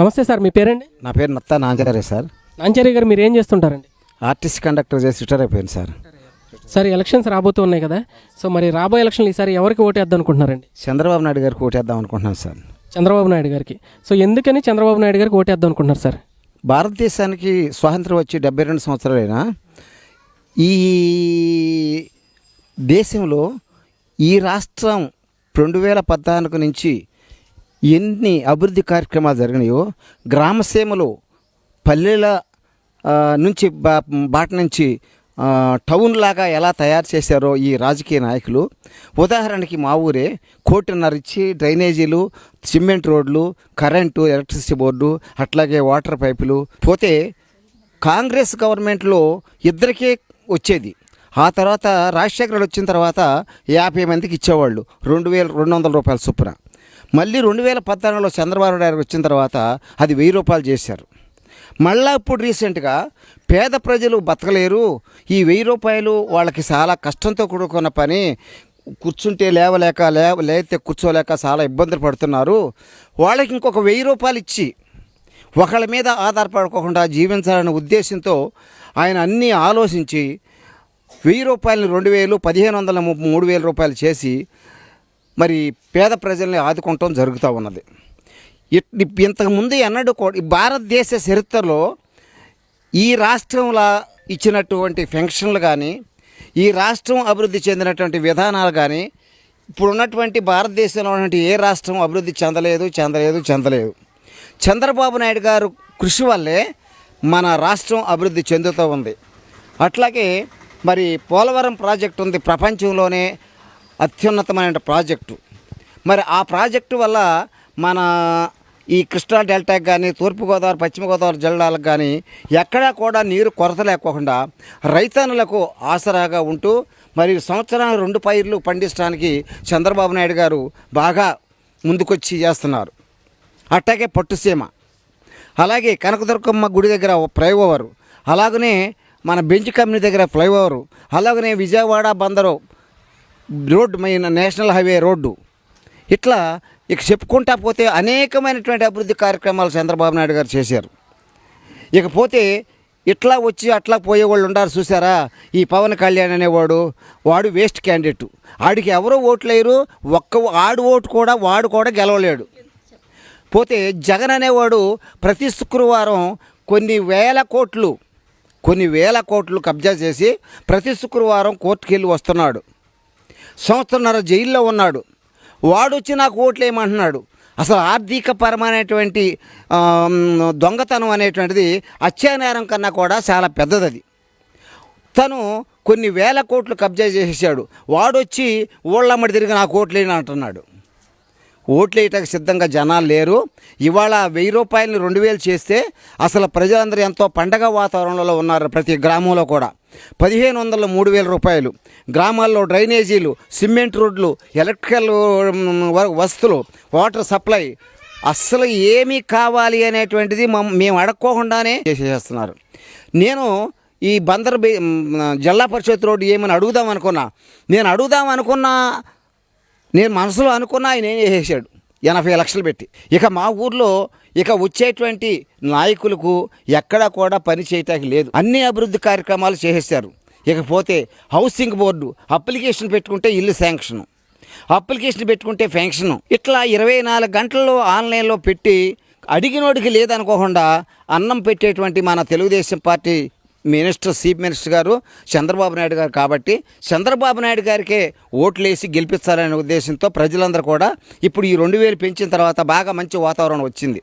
నమస్తే సార్ మీ పేరండి? నా పేరు నత్తా నాంజారే సార్. నాంచారి గారు మీరు ఏం చేస్తుంటారండి? ఆర్టిస్ట్ కండక్టర్ చేసి రిటైర్ అయిపోయాను సార్. సార్ ఎలక్షన్స్ రాబోతూ ఉన్నాయి కదా సో మరి రాబోయే ఎలక్షన్లు ఈసారి ఎవరికి ఓటేద్దాం అనుకుంటున్నారండి చంద్రబాబు నాయుడు గారికి ఓటేద్దాం అనుకుంటున్నాను సార్. చంద్రబాబు నాయుడు గారికి. సో ఎందుకని చంద్రబాబు నాయుడు గారికి ఓటేద్దాం అనుకుంటున్నారు సార్? భారతదేశానికి స్వాతంత్రం వచ్చి డెబ్బై రెండు సంవత్సరాలైనా ఈ దేశంలో ఈ రాష్ట్రం రెండు వేల పద్నాలుగు నుంచి ఎన్ని అభివృద్ధి కార్యక్రమాలు జరిగినాయో గ్రామసీమలో పల్లెల నుంచి బా బాట నుంచి టౌన్ లాగా ఎలా తయారు చేశారో ఈ రాజకీయ నాయకులు. ఉదాహరణకి మా ఊరే కోటిన్నర ఇచ్చి డ్రైనేజీలు సిమెంట్ రోడ్లు కరెంటు ఎలక్ట్రిసిటీ బోర్డు అట్లాగే వాటర్ పైపులు పోతే కాంగ్రెస్ గవర్నమెంట్లో ఇద్దరికే వచ్చేది. ఆ తర్వాత రాజశేఖర్ వచ్చిన తర్వాత యాభై మందికి ఇచ్చేవాళ్ళు. రెండు వేల రెండు వందల రూపాయల చొప్పున. మళ్ళీ రెండు వేల పద్నాలుగులో చంద్రబాబు నాయుడు వచ్చిన తర్వాత అది వెయ్యి రూపాయలు చేశారు. మళ్ళా ఇప్పుడు రీసెంట్గా పేద ప్రజలు బతకలేరు. ఈ వెయ్యి రూపాయలు వాళ్ళకి చాలా కష్టంతో కూడుకున్న పని. కూర్చుంటే లేవలేక లేవ లేతే కూర్చోలేక చాలా ఇబ్బందులు పడుతున్నారు. వాళ్ళకి ఇంకొక వెయ్యి రూపాయలు ఇచ్చి ఒకళ్ళ మీద ఆధారపడకుండా జీవించాలనే ఉద్దేశంతో ఆయన అన్నీ ఆలోచించి వెయ్యి రూపాయలని రెండు వేలు పదిహేను వందల మూడు వేల రూపాయలు చేసి మరి పేద ప్రజల్ని ఆదుకుంటాం జరుగుతూ ఉన్నది. ఇంతకుముందు ఎన్నడూ కూడా భారతదేశ చరిత్రలో ఈ రాష్ట్రంలా ఇచ్చినటువంటి ఫెన్షన్లు కానీ ఈ రాష్ట్రం అభివృద్ధి చెందినటువంటి విధానాలు కానీ ఇప్పుడు ఉన్నటువంటి భారతదేశంలో ఉన్నటువంటి ఏ రాష్ట్రం అభివృద్ధి చెందలేదు చెందలేదు చెందలేదు. చంద్రబాబు నాయుడు గారు కృషి వల్లే మన రాష్ట్రం అభివృద్ధి చెందుతూ ఉంది. అట్లాగే మరి పోలవరం ప్రాజెక్టు ఉంది ప్రపంచంలోనే అత్యున్నతమైన ప్రాజెక్టు. మరి ఆ ప్రాజెక్టు వల్ల మన ఈ కృష్ణా డెల్టాకి కానీ తూర్పుగోదావరి పశ్చిమ గోదావరి జిల్లాలకు కానీ ఎక్కడా కూడా నీరు కొరత లేకోకుండా రైతన్నులకు ఆసరాగా ఉంటూ మరి సంవత్సరానికి రెండు పైర్లు పండించడానికి చంద్రబాబు నాయుడు గారు బాగా ముందుకొచ్చి చేస్తున్నారు. అట్టాగే పట్టుసీమ అలాగే కనకదుర్గమ్మ గుడి దగ్గర ఓ ఫ్లైఓవర్. అలాగనే మన బెంచ్ కంపెనీ దగ్గర ఫ్లైఓవర్. అలాగనే Vijayawada Bandar road main national highway road. ఇట్లా ఇక చెప్పుకుంటా పోతే అనేకమైనటువంటి అభివృద్ధి కార్యక్రమాలు చంద్రబాబు నాయుడు గారు చేశారు. ఇకపోతే ఇట్లా వచ్చి అట్లా పోయేవాళ్ళు ఉండారు చూసారా ఈ పవన్ కళ్యాణ్ అనేవాడు వాడు వేస్ట్ క్యాండిడేట్. ఆడికి ఎవరో ఓట్లేరు ఒక్క ఆడు ఓటు కూడా వాడు కూడా గెలవలేడు. పోతే జగన్ అనేవాడు ప్రతి శుక్రవారం కొన్ని వేల కోట్లు కొన్ని వేల కోట్లు కబ్జా చేసి ప్రతి శుక్రవారం కోర్టుకెళ్ళి వస్తున్నాడు. సంవత్సరంన్నర జైల్లో ఉన్నాడు. వాడు వచ్చి నాకు ఓట్లు వేయమంటున్నాడు అసలు ఆర్థిక పరమైనటువంటి దొంగతనం అనేటువంటిది అత్యానేరం కన్నా కూడా చాలా పెద్దది అది తను కొన్ని వేల కోట్లు కబ్జా చేసేసాడు. వాడొచ్చి ఊళ్ళమ్మడి తిరిగి నాకు ఓట్లేని అంటున్నాడు. ఓట్లేయటకు సిద్ధంగా జనాలు లేరు. ఇవాళ వెయ్యి రూపాయలని రెండు వేలు చేస్తే అసలు ప్రజలందరూ ఎంతో పండగ వాతావరణంలో ఉన్నారు ప్రతి గ్రామంలో కూడా. పదిహేను వందల మూడు వేల రూపాయలు. గ్రామాల్లో డ్రైనేజీలు సిమెంట్ రోడ్లు ఎలక్ట్రికల్ ఉమ్, వస్తువులు వాటర్ సప్లై అస్సలు ఏమి కావాలి అనేటువంటిది మేము అడక్కోకుండానే చేసేస్తున్నారు. నేను ఈ బందర్ జిల్లా పరిషత్ రోడ్డు ఏమని అడుగుదాం అనుకున్నా నేను అడుగుదాం అనుకున్నా నేను మనసులో అనుకున్నా ఆయన ఏం చేసేసాడు? ఎనభై లక్షలు పెట్టి. ఇక మా ఊర్లో ఇక వచ్చేటువంటి నాయకులకు ఎక్కడా కూడా పని చేయటానికి లేదు. అన్ని అభివృద్ధి కార్యక్రమాలు చేసేసారు ఇకపోతే హౌసింగ్ బోర్డు అప్లికేషన్ పెట్టుకుంటే ఇల్లు శాంక్షన్. అప్లికేషన్ పెట్టుకుంటే ఫెన్షన్. ఇట్లా ఇరవై నాలుగు గంటల్లో ఆన్లైన్లో పెట్టి అడిగినోడికి లేదనుకోకుండా అన్నం పెట్టేటువంటి మన Telugu Desam party minister chief minister గారు చంద్రబాబు నాయుడు గారు కాబట్టి చంద్రబాబు నాయుడు గారికే ఓట్లేసి గెలిపించాలనే ఉద్దేశంతో ప్రజలందరూ కూడా ఇప్పుడు ఈ రెండు వేలు పెంచిన తర్వాత బాగా మంచి వాతావరణం వచ్చింది.